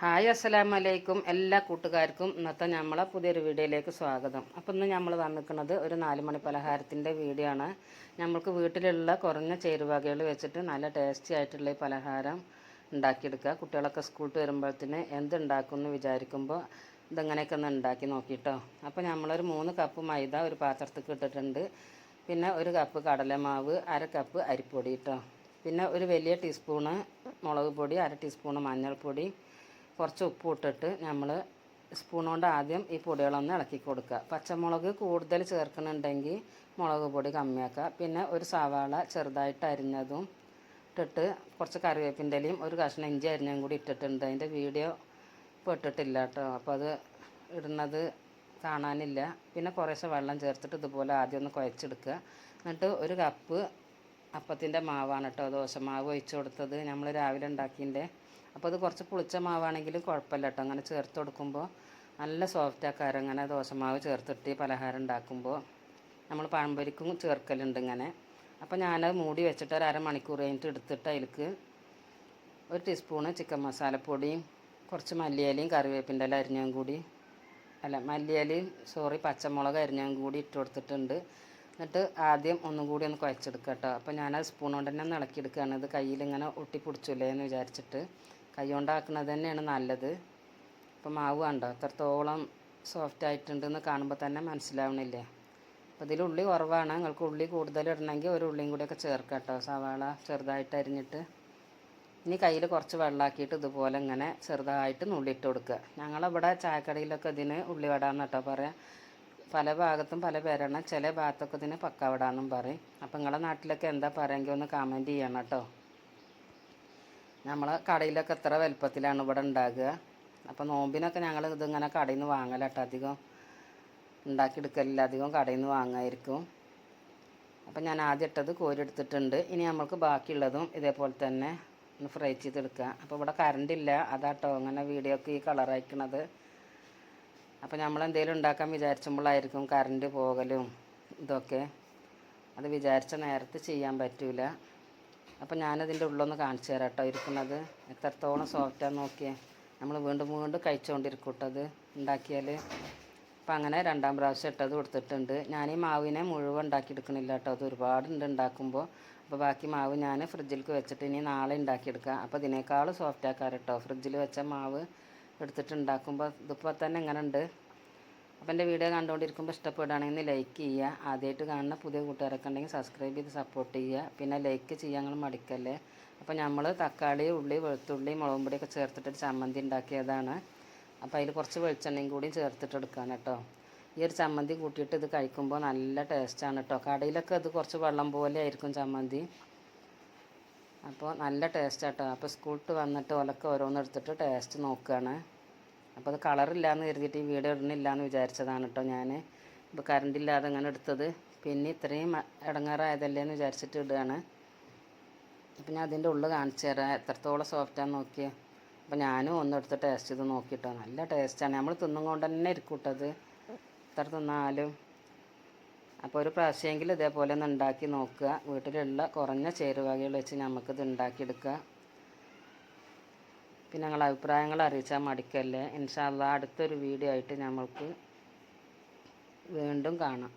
Hi അസ്സലാമു അലൈക്കും എല്ലാ കൂട്ടുകാർക്കും ഇന്നത്തെ നമ്മളെ പുതിയൊരു വീഡിയോയിലേക്ക് സ്വാഗതം. അപ്പോൾ ഇന്ന് നമ്മൾ വന്നിരിക്കുന്നത് ഒരു നാല് മണി പലഹാരത്തിന്റെ വീഡിയോ ആണ്. നമ്മൾക്ക് വീട്ടിലുള്ള കുറഞ്ഞ ചേരുവകകൾ വെച്ചിട്ട് നല്ല ടേസ്റ്റി ആയിട്ടുള്ള ഈ പലഹാരം ഉണ്ടാക്കിയെടുക്കുക. കുട്ടികളൊക്കെ സ്കൂളിൽ വരുമ്പോഴത്തേന് എന്തുണ്ടാക്കും എന്ന് വിചാരിക്കുമ്പോൾ ഇതെങ്ങനെയൊക്കെ ഒന്ന് ഉണ്ടാക്കി നോക്കിയിട്ടോ. അപ്പോൾ നമ്മളൊരു മൂന്ന് കപ്പ് മൈദ ഒരു പാത്രത്തിൽ ഇട്ടിട്ടുണ്ട്. പിന്നെ ഒരു കപ്പ് കടലമാവ് അര കപ്പ് അരിപ്പൊടി കേട്ടോ പിന്നെ ഒരു വലിയ ടീസ്പൂണ് മുളക് പൊടി അര ടീസ്പൂണ് മഞ്ഞൾപ്പൊടി കുറച്ച് ഉപ്പ് ഇട്ടിട്ട് നമ്മൾ സ്പൂൺ കൊണ്ട് ആദ്യം ഈ പൊടികളൊന്ന് ഇളക്കി കൊടുക്കുക. പച്ചമുളക് കൂടുതൽ ചേർക്കണുണ്ടെങ്കിൽ മുളക് പൊടി കമ്മിയാക്കുക. പിന്നെ ഒരു സവാള ചെറുതായിട്ട് അരിഞ്ഞതും ഇട്ടിട്ട് കുറച്ച് കറിവേപ്പിന്റെ ഇലയും ഒരു കഷ്ണം ഇഞ്ചി അരിഞ്ഞും കൂടി ഇട്ടിട്ടുണ്ട്. അതിന്റെ വീഡിയോ ഇപ്പോൾ ഇട്ടിട്ടില്ല കേട്ടോ. അപ്പോൾ അത് ഇടുന്നത് കാണാനില്ല. പിന്നെ കുറേശ്ശെ വെള്ളം ചേർത്തിട്ട് ഇതുപോലെ ആദ്യം ഒന്ന് കുഴച്ചെടുക്കുക. എന്നിട്ട് ഒരു കപ്പ് അപ്പത്തിന്റെ മാവാണ് കേട്ടോ ദോശമാവ് ഒഴിച്ചു കൊടുത്തത്. നമ്മൾ രാവിലെ ഉണ്ടാക്കിയതിന്റെ അപ്പോൾ അത് കുറച്ച് പുളിച്ച മാവാണെങ്കിലും കുഴപ്പമില്ല കേട്ടോ അങ്ങനെ ചേർത്ത് കൊടുക്കുമ്പോൾ നല്ല സോഫ്റ്റ് ആക്കാരം അങ്ങനെ ദോശമാവ് ചേർത്തിട്ട് പലഹാരം ഉണ്ടാക്കുമ്പോൾ നമ്മൾ പഴംപൊരിക്കും ചേർക്കലുണ്ട് ഇങ്ങനെ. അപ്പോൾ ഞാനത് മൂടി വെച്ചിട്ട് ഒരു അരമണിക്കൂർ കഴിഞ്ഞിട്ട് എടുത്തിട്ട് അതിലേക്ക് ഒരു ടീസ്പൂണ് ചിക്കൻ മസാലപ്പൊടിയും കുറച്ച് മല്ലിയിലയും കറിവേപ്പിന്റെ ഇല അരിഞ്ഞതും കൂടി. അല്ല മല്ലിയിലയും സോറി പച്ചമുളക് അരിഞ്ഞതും കൂടി ഇട്ട് കൊടുത്തിട്ടുണ്ട്. എന്നിട്ട് ആദ്യം ഒന്നും കൂടി ഒന്ന് കുഴച്ചെടുക്കുക കേട്ടോ അപ്പോൾ ഞാനത് സ്പൂൺ കൊണ്ട് തന്നെ ഒന്ന് ഇളക്കിയെടുക്കുകയാണ് ഇത് കയ്യിൽ ഇങ്ങനെ ഒട്ടിപ്പിടിച്ചില്ലേ എന്ന് വിചാരിച്ചിട്ട്. കൈ കൊണ്ടാക്കുന്നത് തന്നെയാണ് നല്ലത്. ഇപ്പം മാവ് കണ്ടോ? എത്രത്തോളം സോഫ്റ്റ് ആയിട്ടുണ്ടെന്ന് കാണുമ്പോൾ തന്നെ മനസ്സിലാവണില്ലേ? അപ്പോൾ ഇതിൽ ഉള്ളി കുറവാണ്. നിങ്ങൾക്ക് ഉള്ളി കൂടുതൽ ഇടണമെങ്കിൽ ഒരു ഉള്ളിയും കൂടിയൊക്കെ ചേർക്കാം കേട്ടോ. സവാള ചെറുതായിട്ട് അരിഞ്ഞിട്ട്. ഇനി കയ്യിൽ കുറച്ച് വെള്ളമാക്കിയിട്ട് ഇതുപോലെ ഇങ്ങനെ ചെറുതായിട്ട് നുള്ളിയിട്ട് കൊടുക്കുക. ഞങ്ങളിവിടെ ചായക്കടയിലൊക്കെ ഇതിന് ഉള്ളിവട കേട്ടോ പറയാം. പല ഭാഗത്തും പല പേരാണ്. ചില ഭാഗത്തൊക്കെ ഇതിന് പക്കവട പറയും. അപ്പോൾ നിങ്ങളുടെ നാട്ടിലൊക്കെ എന്താ പറയുമെങ്കിൽ ഒന്ന് കമന്റ് ചെയ്യണം കേട്ടോ. നമ്മൾ കടയിലൊക്കെ എത്ര വലുപ്പത്തിലാണ് ഇവിടെ ഉണ്ടാകുക? അപ്പോൾ നോമ്പിനൊക്കെ ഞങ്ങൾ ഇതിങ്ങനെ കടയിൽ നിന്ന് വാങ്ങലട്ടോ അധികം. ഉണ്ടാക്കിയെടുക്കലില്ല അധികം കടയിൽ നിന്ന് വാങ്ങായിരിക്കും. അപ്പം ഞാൻ ആദ്യം ഇട്ടത് കോരിയെടുത്തിട്ടുണ്ട് ഇനി നമ്മൾക്ക് ബാക്കിയുള്ളതും ഇതേപോലെ തന്നെ ഒന്ന് ഫ്രൈ ചെയ്തെടുക്കുക അപ്പോൾ ഇവിടെ കറണ്ട് ഇല്ല. അതാട്ടോ അങ്ങനെ വീഡിയോക്ക് ഈ കളർ അയക്കണത് അപ്പോൾ നമ്മൾ എന്തെങ്കിലും ഉണ്ടാക്കാൻ വിചാരിച്ചുമ്പോഴായിരിക്കും കറണ്ട് പോകലും ഇതൊക്കെ. അത് വിചാരിച്ച നേരത്തെ ചെയ്യാൻ പറ്റൂല. അപ്പോൾ ഞാനതിന്റെ ഉള്ളൊന്ന് കാണിച്ചു തരാം കേട്ടോ ഇരിക്കുന്നത്. എത്രത്തോളം സോഫ്റ്റാന്ന് നോക്കിയേ. നമ്മൾ വീണ്ടും വീണ്ടും കഴിച്ചുകൊണ്ടിരിക്കും കേട്ടോ അത് ഉണ്ടാക്കിയാൽ അപ്പം അങ്ങനെ രണ്ടാം പ്രാവശ്യം ഇട്ടത് കൊടുത്തിട്ടുണ്ട്. ഞാൻ ഈ മാവിനെ മുഴുവൻ ഉണ്ടാക്കിയെടുക്കണില്ല കേട്ടോ. അത് ഒരുപാടുണ്ട് ഉണ്ടാക്കുമ്പോൾ അപ്പോൾ ബാക്കി മാവ് ഞാൻ ഫ്രിഡ്ജിലേക്ക് വെച്ചിട്ട് ഇനി നാളെ ഉണ്ടാക്കിയെടുക്കുക അപ്പോൾ ഇതിനേക്കാൾ സോഫ്റ്റ് ആക്കാറ് കേട്ടോ. ഫ്രിഡ്ജിൽ വെച്ച മാവ് എടുത്തിട്ട് ഉണ്ടാക്കുമ്പോൾ ഇതിപ്പോൾ തന്നെ എങ്ങനെ ഉണ്ട് അപ്പോൾ എന്റെ വീഡിയോ കണ്ടുകൊണ്ടിരിക്കുമ്പോൾ ഇഷ്ടപ്പെടുകയാണെങ്കിൽ ലൈക്ക് ചെയ്യുക. ആദ്യമായിട്ട് കാണുന്ന പുതിയ കൂട്ടുകാരൊക്കെ ഉണ്ടെങ്കിൽ സബ്സ്ക്രൈബ് ചെയ്ത് സപ്പോർട്ട് ചെയ്യുക. പിന്നെ ലൈക്ക് ചെയ്യാൻ നിങ്ങൾ മടിക്കല്ലേ? അപ്പോൾ നമ്മൾ തക്കാളി ഉള്ളി വെളുത്തുള്ളി മുളകും പൊടിയൊക്കെ ചേർത്തിട്ടൊരു ചമ്മന്തി ഉണ്ടാക്കിയതാണ്. അപ്പോൾ അതിൽ കുറച്ച് വെളിച്ചെണ്ണയും കൂടി ചേർത്തിട്ട് എടുക്കാൻ കേട്ടോ. ഈ ഒരു ചമ്മന്തി കൂട്ടിയിട്ട് ഇത് കഴിക്കുമ്പോൾ നല്ല ടേസ്റ്റാണ് കേട്ടോ. കടയിലൊക്കെ അത് കുറച്ച് വെള്ളം പോലെ ആയിരിക്കും ചമ്മന്തി. അപ്പോൾ നല്ല ടേസ്റ്റ് കേട്ടോ. അപ്പോൾ സ്കൂളിട്ട് വന്നിട്ട് ഓലൊക്കെ ഓരോന്നെടുത്തിട്ട് ടേസ്റ്റ് നോക്കുകയാണ് അപ്പോൾ അത് കളറില്ലാന്ന് കരുതിയിട്ട് ഈ വീഡിയോ ഇടണില്ല എന്ന് വിചാരിച്ചതാണ് കേട്ടോ ഞാൻ. ഇപ്പോൾ കറണ്ട് ഇല്ലാതെ അങ്ങനെ എടുത്തത്. പിന്നെ ഇത്രയും ഇടങ്ങാറായതല്ലേ എന്ന് വിചാരിച്ചിട്ട് ഇടുകയാണ്. ഞാൻ അതിന്റെ ഉള്ളിൽ കാണിച്ചു തരാം. എത്രത്തോളം സോഫ്റ്റാന്ന് നോക്കിയേ. അപ്പോൾ ഞാനും ഒന്നെടുത്ത് ടേസ്റ്റ് ചെയ്ത് നോക്കിയിട്ടോ നല്ല ടേസ്റ്റാണ് നമ്മൾ തിന്നും കൊണ്ട് തന്നെ ഇരിക്കൂട്ടത് എത്ര തിന്നാലും. അപ്പോൾ ഒരു പ്രാവശ്യമെങ്കിലും ഇതേപോലെ ഒന്ന് ഉണ്ടാക്കി നോക്കുക. വീട്ടിലുള്ള കുറഞ്ഞ ചേരുവകകൾ വെച്ച് നമുക്കിത് ഉണ്ടാക്കിയെടുക്കുക. പിന്നെ ഞങ്ങൾ അഭിപ്രായങ്ങൾ അറിയിച്ചാൽ മടിക്കല്ലേ. ഇൻഷാല്ല അടുത്തൊരു വീഡിയോ ആയിട്ട് നമ്മൾക്ക് വീണ്ടും കാണാം.